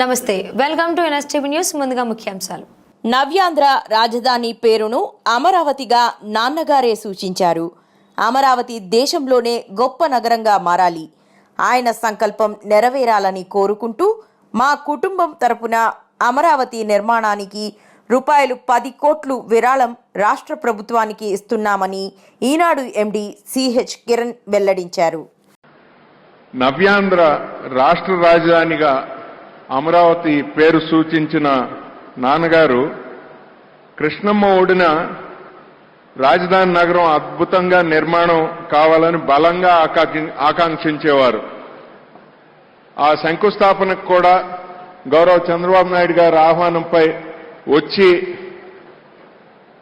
నమస్తే welcome to NSTV news ముందుగా ముఖ్యాంశాలు. నవ్యాంధ్ర రాజధాని పేరును అమరావతిగా నాన్నగారే సూచించారు. అమరావతి దేశంలోనే గొప్ప నగరంగా మారాలి. ఆయన సంకల్పం నెరవేరాలని కోరుకుంటూ మా కుటుంబం తరపున అమరావతి నిర్మాణానికి రూపాయలు పది కోట్లు విరాళం రాష్ట్ర ప్రభుత్వానికి ఇస్తున్నామని ఈనాడు ఎండి సిహెచ్ కిరణ్ వెల్లడించారు. నవ్యాంధ్ర రాష్ట్ర రాజధానిగా అమరావతి పేరు సూచించిన నాన్నగారు కృష్ణమ్మ ఒడిన రాజధాని నగరం అద్భుతంగా నిర్మాణం కావాలని బలంగా ఆకాంక్షించేవారు. ఆ శంకుస్థాపనకు కూడా గౌరవ చంద్రబాబు నాయుడు గారి ఆహ్వానంపై వచ్చి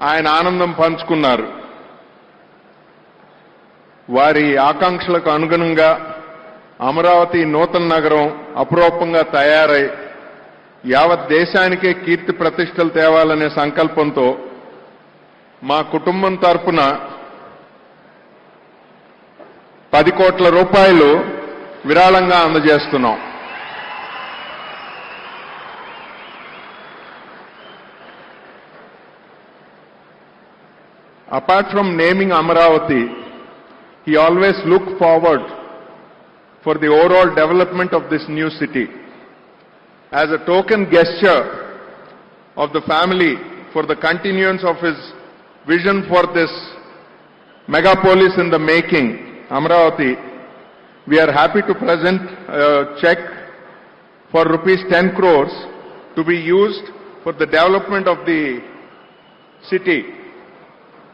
ఆయన ఆనందం పంచుకున్నారు. వారి ఆకాంక్షలకు అనుగుణంగా అమరావతి నూతన నగరం అపురూపంగా తయారై యావత్ దేశానికే కీర్తి ప్రతిష్టలు తేవాలనే సంకల్పంతో మా కుటుంబం తరఫున పది కోట్ల రూపాయలు విరాళంగా అందజేస్తున్నాం. Apart from naming Amaravati he always looked forward for the overall development of this new city. As a token gesture of the family for the continuance of his vision for this megapolis in the making, Amaravati, we are happy to present a check for rupees 10 crores to be used for the development of the city